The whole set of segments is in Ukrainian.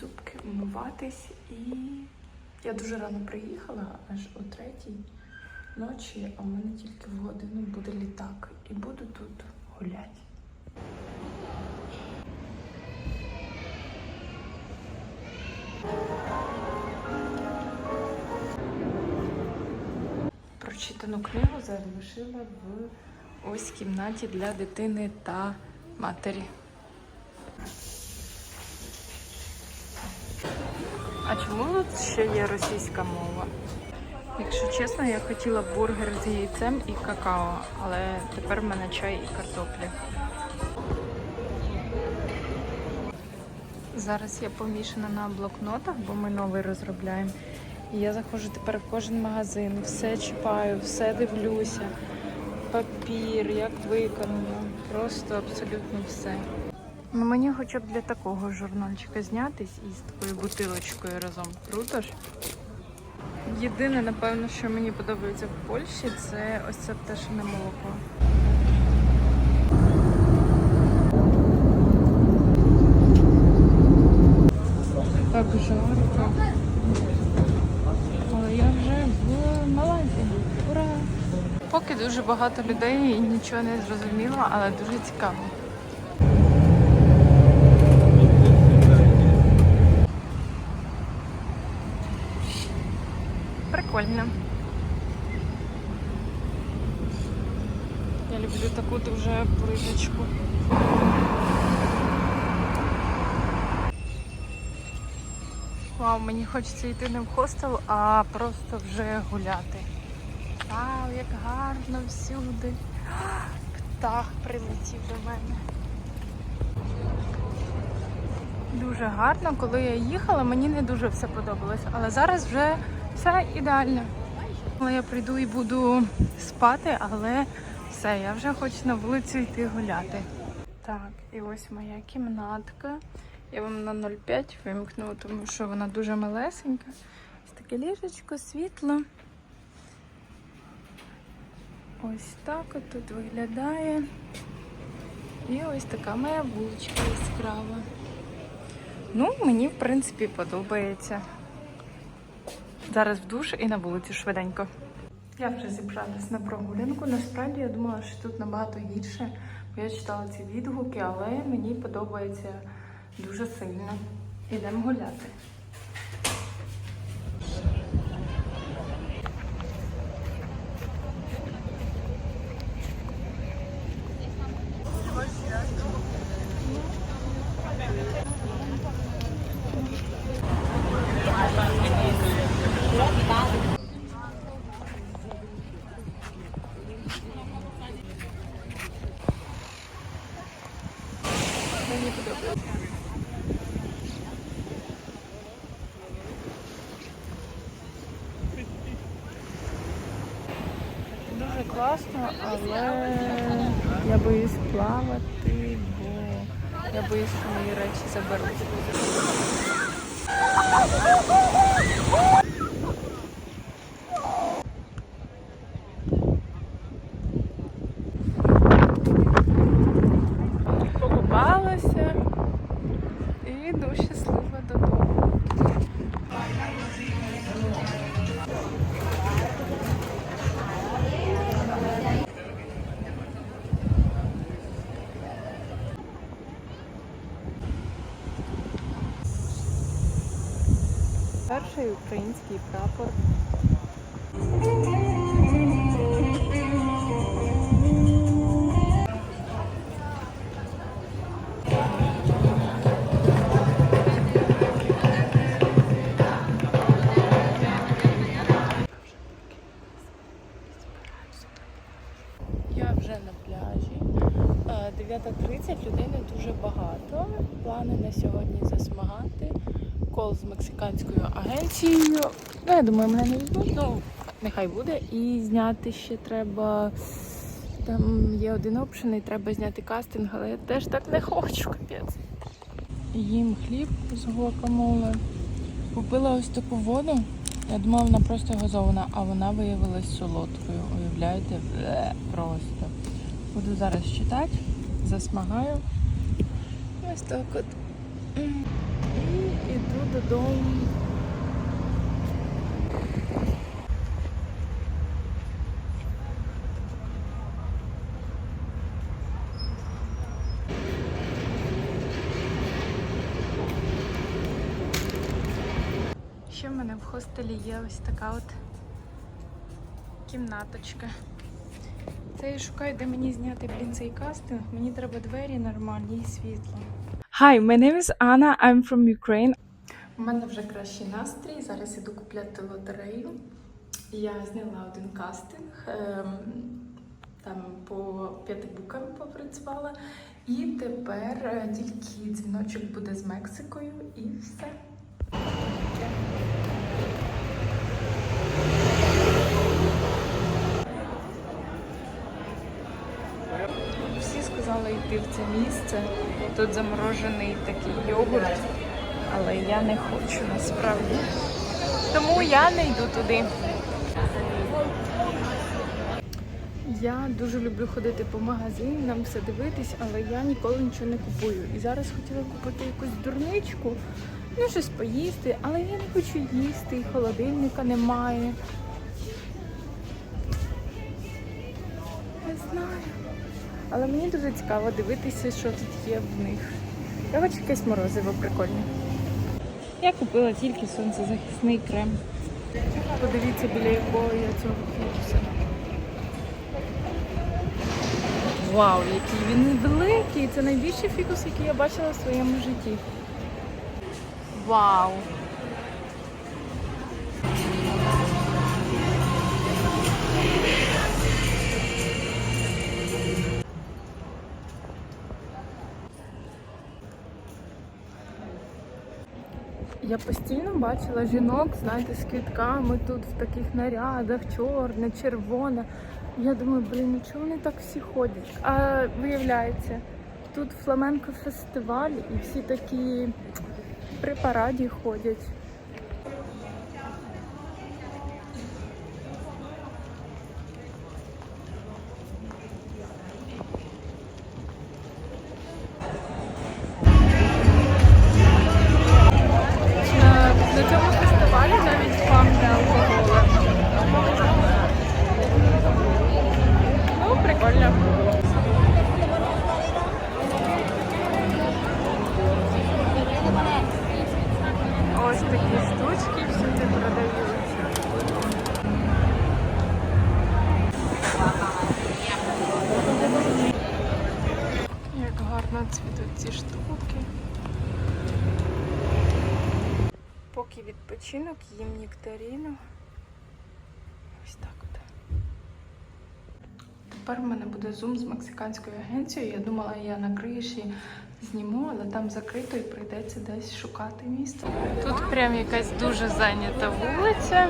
зубки, вмиватись і я дуже рано приїхала, аж о третій ночі, а в мене тільки в годину буде літак. І буду тут гуляти. Прочитану книгу залишила в ось кімнаті для дитини та матері. А чому тут ще є російська мова? Якщо чесно, я хотіла бургер з яйцем і какао, але тепер в мене чай і картоплі. Зараз я помішана на блокнотах, бо ми новий розробляємо. І я заходжу тепер в кожен магазин, все чіпаю, все дивлюся. Папір, як виконано, просто абсолютно все. Ну, мені хоча б для такого журнальчика знятись із такою бутилочкою разом. Круто ж? Єдине, напевно, що мені подобається в Польщі, це ось це пташине молоко. Так жарко. Але я вже в Малайзії. Ура! Поки дуже багато людей і нічого не зрозуміло, але дуже цікаво. Прикольно. Я люблю таку дуже плиточку. Вау, мені хочеться йти не в хостел, а просто вже гуляти. Вау, як гарно всюди. Птах прилетів до мене. Дуже гарно. Коли я їхала, мені не дуже все подобалось, але зараз вже все ідеально. Я прийду і буду спати, але все, я вже хочу на вулицю йти гуляти. Так, і ось моя кімнатка. Я вам на 0,5 вимкну, тому що вона дуже малесенька. Ось таке ліжечко, світло. Ось так от тут виглядає. І ось така моя вуличка яскрава. Ну, мені, в принципі, подобається. Зараз в душ і на вулицю швиденько. Я вже зібралась на прогулянку. Насправді я думала, що тут набагато гірше, бо я читала ці відгуки, але мені подобається дуже сильно. Ідемо гуляти. Мені подобається. Дуже класно, але я боюсь плавати, бо я боюсь, що мої речі заберуть. Я думаю, мене не візьмуть, ну нехай буде. І зняти ще треба. Там є один опшен і треба зняти кастинг, але я теж так не хочу, капець. Їм хліб з гуакамоле. Купила ось таку воду. Я думала, вона просто газована, а вона виявилась солодкою. Уявляєте? Бле, просто. Буду зараз читати, засмагаю. Ось так от. І іду додому. Мене в хостелі є ось така от кімнаточка. Це я шукаю, де мені зняти, блін, цей кастинг. Мені треба двері нормальні і світло. Hi, my name is Anna, I'm from Ukraine. У мене вже кращий настрій. Зараз іду купляти лотерею. Я зняла один кастинг. ем, Там по п'яти букам попрацювала. І тепер е, тільки дзвіночок буде з Мексикою і все. Всі сказали йти в це місце. Тут заморожений такий йогурт, але я не хочу насправді. Тому я не йду туди. Я дуже люблю ходити по магазинам, все дивитись, але я ніколи нічого не купую. І зараз хотіла купити якусь дурничку, ну щось поїсти, але я не хочу їсти, холодильника немає. Не знаю. Але мені дуже цікаво дивитися, що тут є в них. Я хочу якесь морозиво прикольне. Я купила тільки сонцезахисний крем. Подивіться, біля якого я цього фікуса. Вау, який він великий! Це найбільший фікус, який я бачила в своєму житті. Вау! Я постійно бачила жінок, знаєте, з квітками тут в таких нарядах, чорне, червоне. Я думаю, блін, ну чому вони так всі ходять? А виявляється, тут фламенко фестиваль і всі такі при параді ходять. Тепер в мене буде зум з мексиканською агенцією. Я думала, я на криші зніму, але там закрито і прийдеться десь шукати місце. Тут прям якась дуже зайнята вулиця.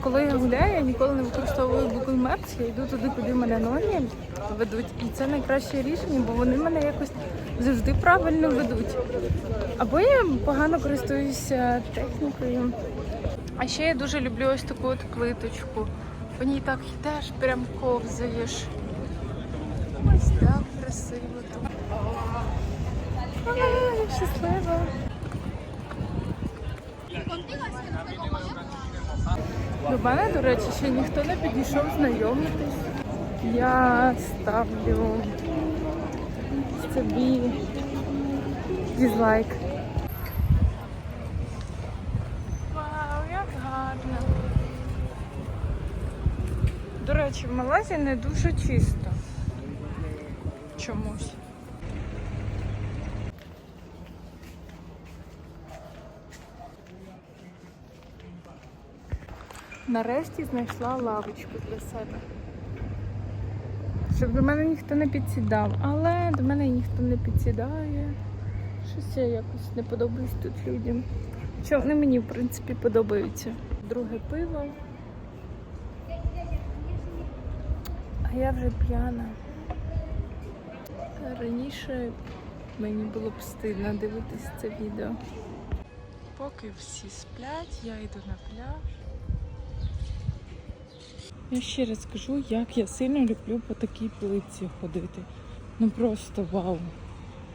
Коли я гуляю, я ніколи не використовую Google Maps, я йду туди, куди мене ноги ведуть. І це найкраще рішення, бо вони мене якось завжди правильно ведуть. Або я погано користуюся технікою. А ще я дуже люблю ось таку от плиточку. По ній так йдеш, прям ковзаєш. Ось так красиво. А, я щаслива. До мене, до речі, ще ніхто не підійшов знайомитись. Я ставлю собі дізлайк. В не дуже чисто. Чомусь. Нарешті знайшла лавочку для себе. Щоб до мене ніхто не підсідав, але до мене ніхто не підсідає. Щось я якось не подобаюсь тут людям. Що вони мені, в принципі, подобаються. Друге пиво. А я вже п'яна. Раніше мені було б стидно дивитися це відео. Поки всі сплять, я йду на пляж. Я ще раз скажу, як я сильно люблю по такій плитці ходити. Ну просто вау.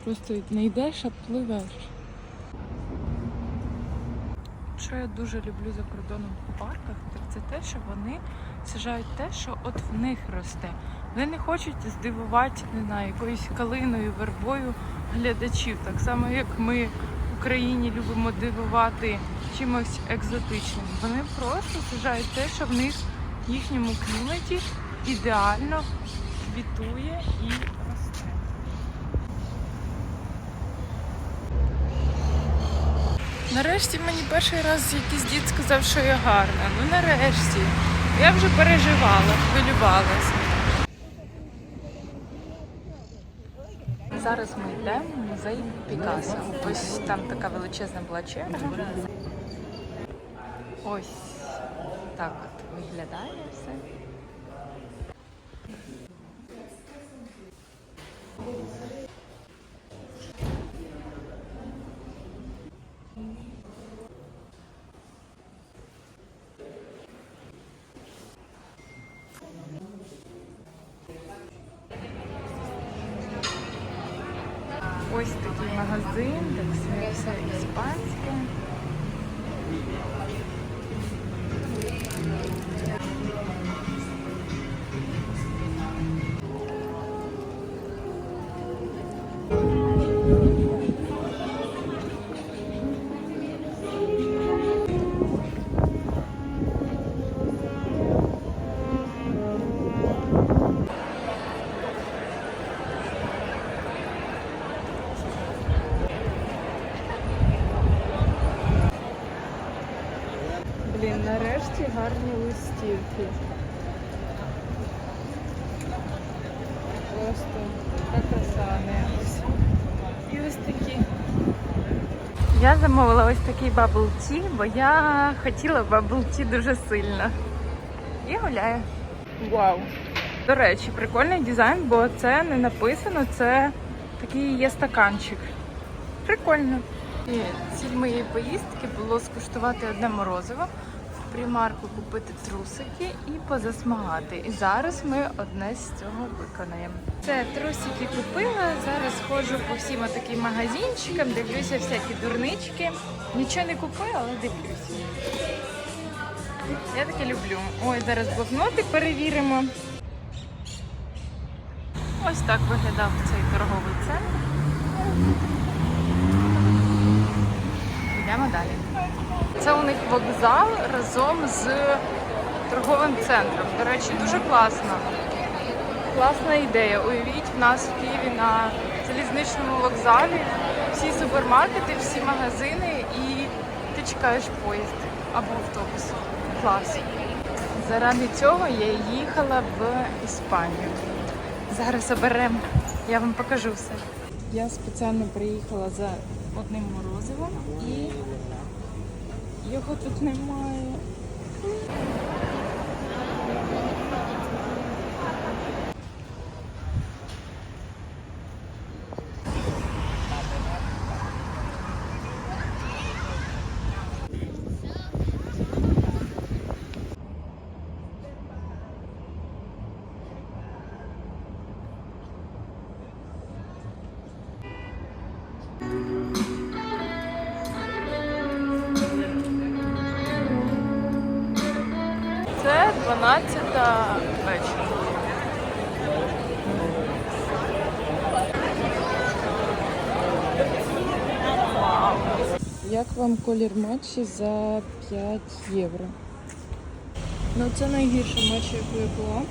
просто не йдеш, а пливеш. Що я дуже люблю за кордоном у парках, так це те, що вони сажають те, що от в них росте. Вони не хочуть здивувати, не знаю, якоюсь калиною, вербою глядачів. Так само, як ми в Україні любимо дивувати чимось екзотичним. Вони просто сажають те, що в них в їхньому кліматі ідеально квітує і росте. Нарешті мені перший раз якийсь дід сказав, що я гарна. Ну нарешті. Я вже переживала, хвилювалася. Зараз ми йдемо в музей Пікассо. Ось там така величезна була черга. Ось так от виглядає все. Ось такий магазин, де все, все іспанське. Замовила ось такий бабл ті, бо я хотіла бабл ті дуже сильно. І гуляю. Вау! До речі, прикольний дизайн, бо це не написано, це такий є стаканчик. Прикольно. І ціль моєї поїздки було скуштувати одне морозиво, примарку купити трусики і позасмагати. І зараз ми одне з цього виконаємо. Це трусики купила. Зараз ходжу по всім таким магазинчикам, дивлюся всякі дурнички. Нічого не купила, але дивлюся. Я таке люблю. Ой, зараз блокнотик перевіримо. Ось так виглядав цей торговий центр. Йдемо далі. Це у них вокзал разом з торговим центром. До речі, дуже класно. Класна ідея. Уявіть, в нас в Києві на залізничному вокзалі всі супермаркети, всі магазини і ти чекаєш поїзд або автобус. Клас. Заради цього я їхала в Іспанію. Зараз оберемо, я вам покажу все. Я спеціально приїхала за одним морозивом і його тут немає. 12 вечора. Як вам колір матчі за 5 євро? Ну це найгірша матча, яку я.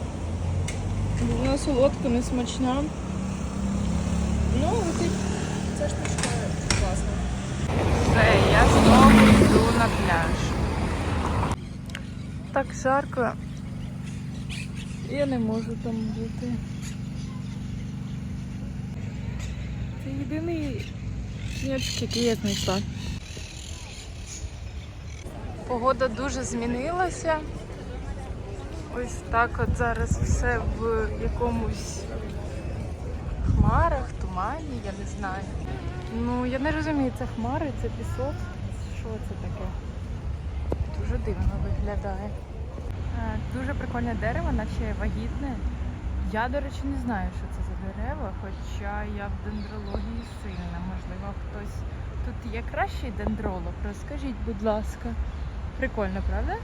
Бо Вона солодка, не смачна. Ну, і ця штучка класна. Все, я знову йду на пляж. Так жарко. Я не можу там бути. Це єдиний снігчик, який я знайшла. Погода дуже змінилася. Ось так от зараз все в якомусь хмарах, тумані, я не знаю. Ну, я не розумію, це хмари, це пісок. Що це таке? Дуже дивно виглядає. Е, Дуже прикольне дерево, наче вагітне. Я, до речі, не знаю, що це за дерева, хоча я в дендрології сильно є кращий дендролог? Розкажіть, будь ласка. Прикольно, правда?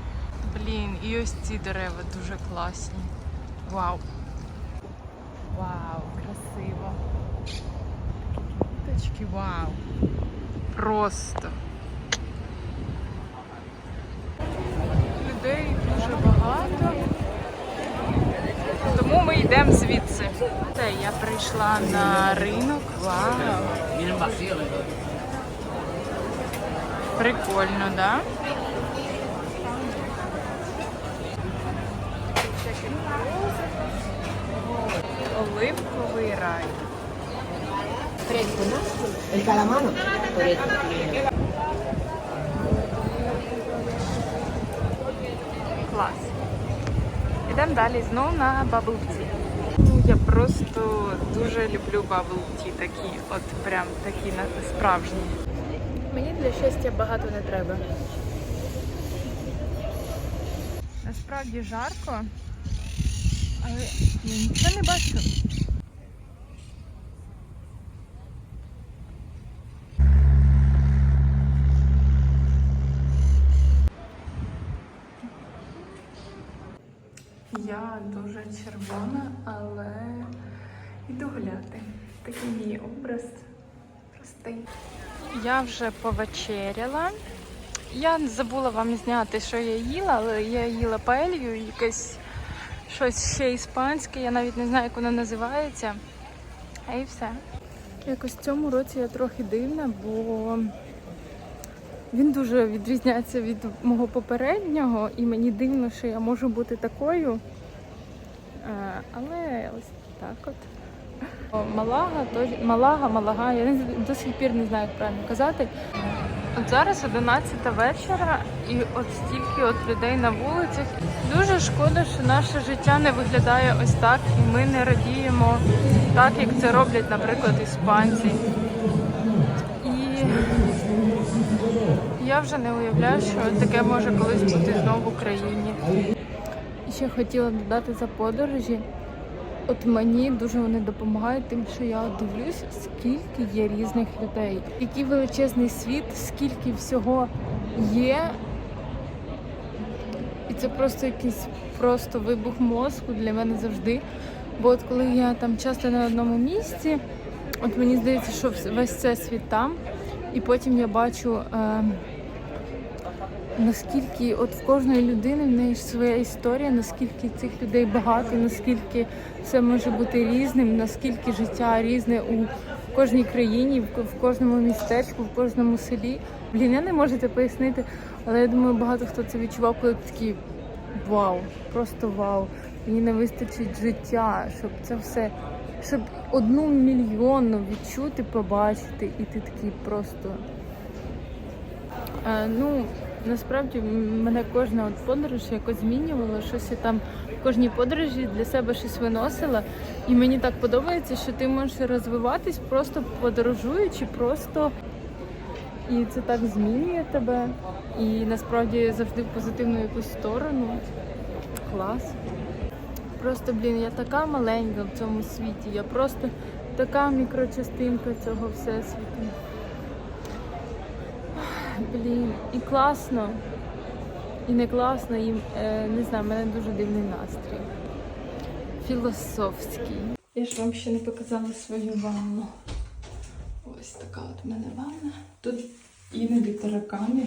Блін, і ось ці дерева дуже класні. Вау. Вау, красиво. Квіточки, вау. Просто. Людей дуже багато. Тому ми йдемо звідси. Це я прийшла на ринок. Вау. Прикольно, да? Оливковий рай. Клас. Ідемо далі знову на бабл tea. Ну, Я просто дуже люблю бабл tea такі, от прям такі справжні. Мені для щастя багато не треба. Насправді жарко, але я нічого не бачу. Я дуже червона, але йду гуляти. Такий мій образ простий. Я вже повечеряла. Я забула вам зняти, що я їла, але я їла паелью, якесь щось ще іспанське, я навіть не знаю, як воно називається. А і все. Якось в цьому році я трохи дивна, бо він дуже відрізняється від мого попереднього, і мені дивно, що я можу бути такою. Е, Але ось так от. Малага, то Малага, Малага, я до сих пір не знаю, як правильно казати. От зараз 11 вечора, і от стільки от людей на вулицях. Дуже шкода, що наше життя не виглядає ось так, і ми не радіємо так, як це роблять, наприклад, іспанці. І я вже не уявляю, що таке може колись бути знову в Україні. Ще хотіла додати за подорожі. От мені дуже вони допомагають тим, що я дивлюсь, скільки є різних людей, який величезний світ, скільки всього є. І це просто якийсь просто вибух мозку для мене завжди. Бо от коли я там часто на одному місці, от мені здається, що весь це світ там, і потім я бачу. Е- наскільки от в кожної людини в неї ж своя історія, наскільки цих людей багато, наскільки все може бути різним, наскільки життя різне у кожній країні, в кожному містечку, в кожному селі. Блін, я не можу це пояснити, але я думаю, багато хто це відчував, коли такі вау, просто вау. Мені не вистачить життя, щоб це все, щоб одну мільйонну відчути, побачити, і ти такий просто. Е, ну, насправді мене кожна от подорож якось змінювала, щось я там в кожній подорожі для себе щось виносила. І мені так подобається, що ти можеш розвиватись просто подорожуючи, просто і це так змінює тебе. І насправді завжди в позитивну якусь сторону. Клас. Просто, блін, я така маленька в цьому світі. Я просто така мікрочастинка цього всесвіту. Блін, і класно, і не класно, і е, не знаю, в мене дуже дивний настрій. Філософський. Я ж вам ще не показала свою ванну. Ось така от в мене ванна. Тут іноді таракани,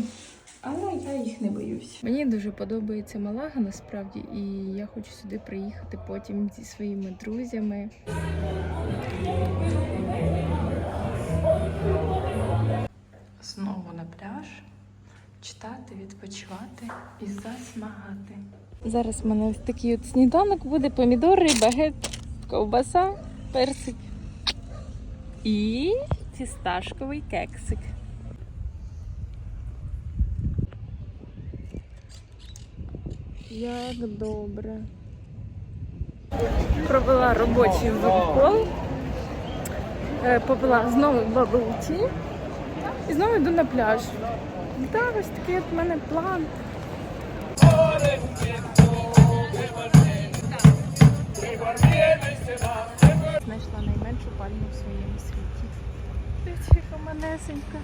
але я їх не боюсь. Мені дуже подобається Малага насправді, і я хочу сюди приїхати потім зі своїми друзями. Читати, відпочивати і засмагати. Зараз в мене ось такий от сніданок буде: помідори, багет, ковбаса, персик і фісташковий кексик. Як добре. Провела робочий викол, е, попила знову bubble tea і знову йду на пляж. Да, ось такий от в мене план. Знайшла найменшу пальму в своєму світі. Тихо манесенька.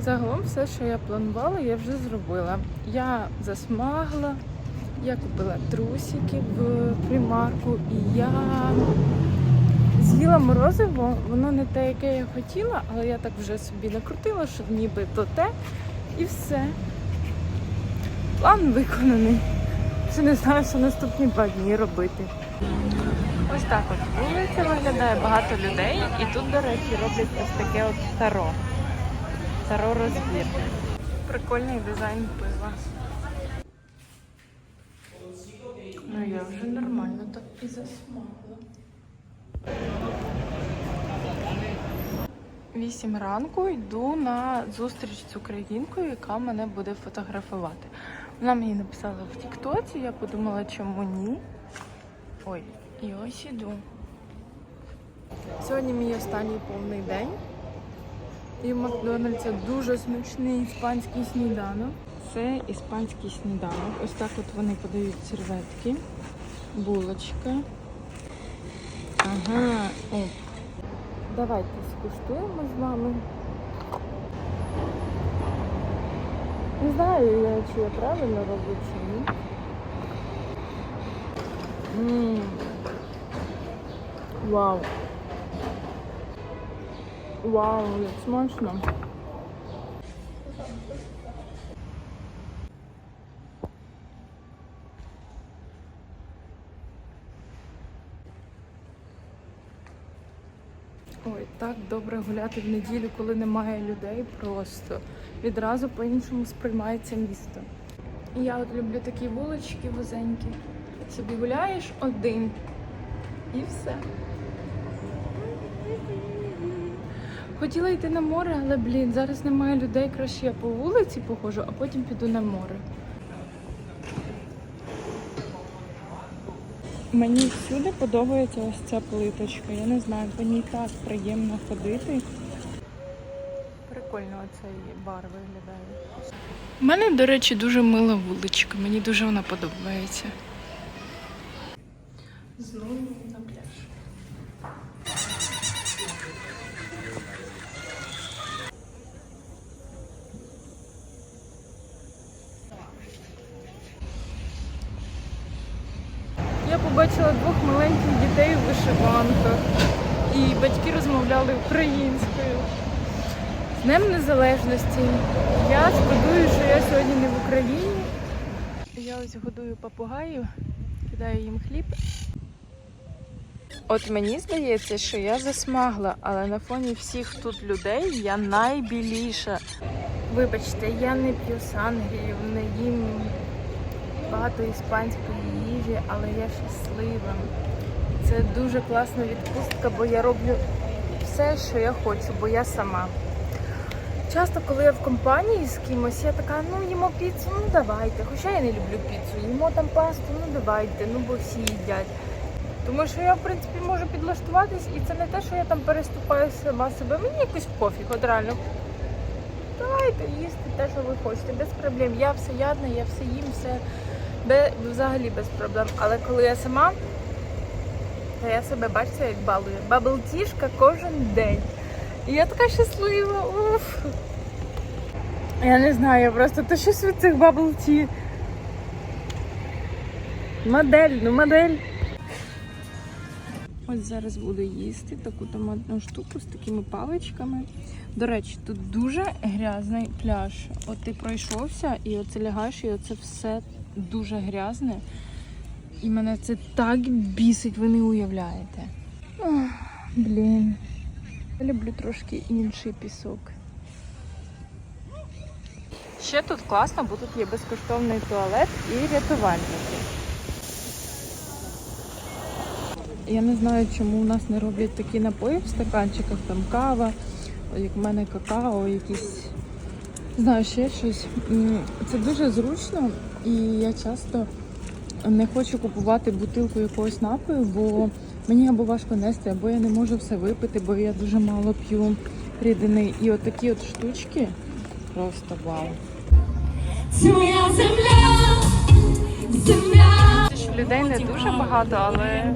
Загалом все, що я планувала, я вже зробила. Я засмагла, я купила трусики в примарку і я з'їла морозиво, воно не те, яке я хотіла, але я так вже собі накрутила, що ніби то те. І все. План виконаний. Ще не знаю, що наступні два дні робити. Ось так от вулиця виглядає багато людей і тут, до речі, роблять ось таке от таро. Таро розбір. Прикольний дизайн пива. Ну я вже нормально так і засмала. Вісім ранку йду на зустріч з українкою, яка мене буде фотографувати. Вона мені написала в Тіктоці, я подумала, чому ні. Ой, і ось іду. Сьогодні мій останній повний день. І в Макдональдсі дуже смачний іспанський сніданок. Це іспанський сніданок. Ось так от вони подають серветки, булочки. Ага, о. Давайте скуштуємо з вами. Не знаю, я, чи я правильно роблю чи ні. М. Вау. Вау, як смачно. Ой, так добре гуляти в неділю, коли немає людей просто. Відразу по-іншому сприймається місто. Я от люблю такі вулички вузенькі. Собі гуляєш один і все. Хотіла йти на море, але блін, зараз немає людей, краще я по вулиці походжу, а потім піду на море. Мені всюди подобається ось ця плиточка. Я не знаю, по ній так приємно ходити. Прикольно оцей бар виглядає. У мене, до речі, дуже мила вуличка. Мені дуже вона подобається. Знову на пляж. Я побачила двох маленьких дітей у вишиванках, і батьки розмовляли українською. З Днем Незалежності. Я шкодую, що я сьогодні не в Україні. Я ось годую папугаїв, кидаю їм хліб. От мені здається, що я засмагла, але на фоні всіх тут людей я найбіліша. Вибачте, я не п'ю сангрію, не їм багато іспанської їжі, але я щаслива. Це дуже класна відпустка, бо я роблю все, що я хочу, бо я сама. Часто, коли я в компанії з кимось, я така, ну їмо піцу, ну давайте. Хоча я не люблю піцу, їмо там пасту, ну давайте, ну бо всі їдять. Тому що я, в принципі, можу підлаштуватись, і це не те, що я там переступаю сама себе. Мені якось пофіг, от реально. Давайте їсти те, що ви хочете, без проблем. Я все ядна, я все їм, все взагалі без проблем. Але коли я сама, то я себе бачите, як балую. Баблтішка кожен день. І я така щаслива. Уф. Я не знаю, я просто то щось від цих баблті. Модель, ну модель. Ось зараз буду їсти таку томатну штуку з такими паличками. До речі, тут дуже грязний пляж. От ти пройшовся і оце лягаєш, і оце все дуже грязне. І мене це так бісить, ви не уявляєте. Блін. Я люблю трошки інший пісок. Ще тут класно, бо тут є безкоштовний туалет і рятувальники. Я не знаю, чому у нас не роблять такі напої в стаканчиках, там кава, як в мене какао, якісь, знаю, ще щось. Це дуже зручно і я часто не хочу купувати бутилку якогось напою, бо мені або важко нести, або я не можу все випити, бо я дуже мало п'ю рідини. І от такі от штучки просто вау. Це моя земля, земля. Людей не дуже багато, але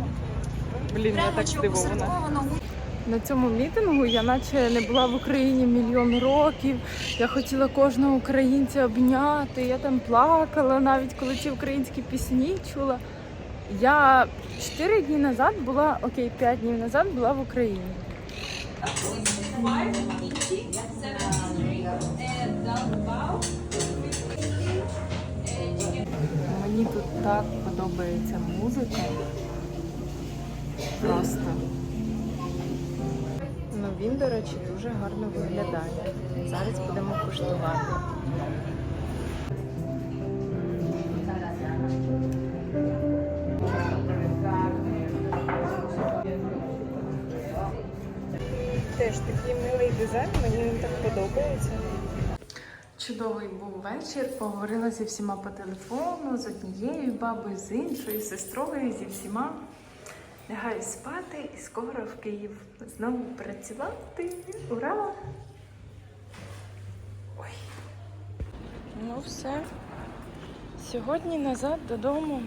блін, я так здивована. На цьому мітингу я наче не була в Україні мільйон років. Я хотіла кожного українця обняти. Я там плакала, навіть коли ці українські пісні чула. Я 4 дні назад була, окей, 5 днів назад була в Україні. Мені тут так подобається музика. Просто. Ну він, до речі, дуже гарно виглядає. Зараз будемо куштувати. Теж такий милий дизайн, мені він так подобається. Чудовий був вечір. Поговорила зі всіма по телефону, з однією бабою, з іншою, з сестрою, зі всіма. Лягаю спати і скоро в Київ знову працювати. Ура! Ой. Ну все. Сьогодні назад додому.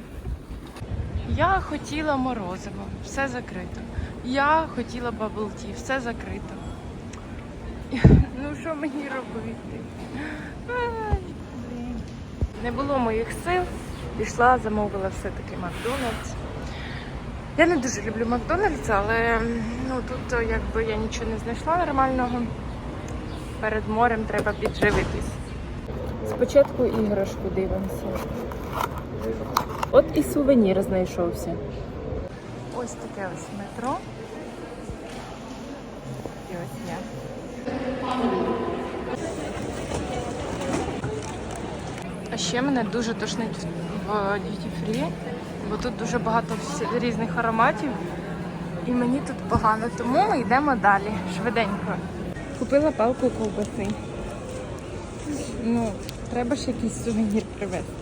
Я хотіла морозиво, все закрито. Я хотіла баблті, все закрито. Ну що мені робити? Не було моїх сил. Пішла, замовила все-таки Макдональдс. Я не дуже люблю Макдональдс, але ну, тут е, якби я нічого не знайшла нормального. Перед морем треба підживитись. Спочатку іграшку дивимося. От і сувенір знайшовся. Ось таке ось метро. І ось я. А ще мене дуже тошнить в Duty Free, бо тут дуже багато різних ароматів. І мені тут погано, тому ми йдемо далі, швиденько. Купила палку ковбаси. Ну, треба ж якийсь сувенір привезти.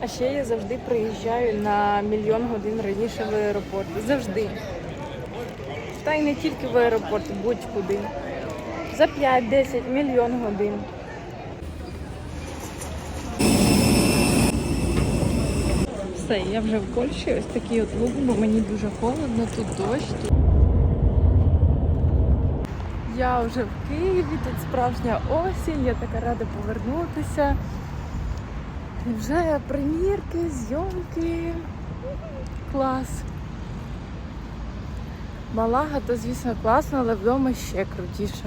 А ще я завжди приїжджаю на мільйон годин раніше в аеропорт. Завжди. Та й не тільки в аеропорт, будь-куди. За 5-10 мільйон годин. Все, я вже в Польщі. Ось такий от лук, бо мені дуже холодно, тут дощ. Я вже в Києві, тут справжня осінь, я така рада повернутися. І вже примірки, зйомки. Клас. Малага, то звісно класно, але вдома ще крутіше.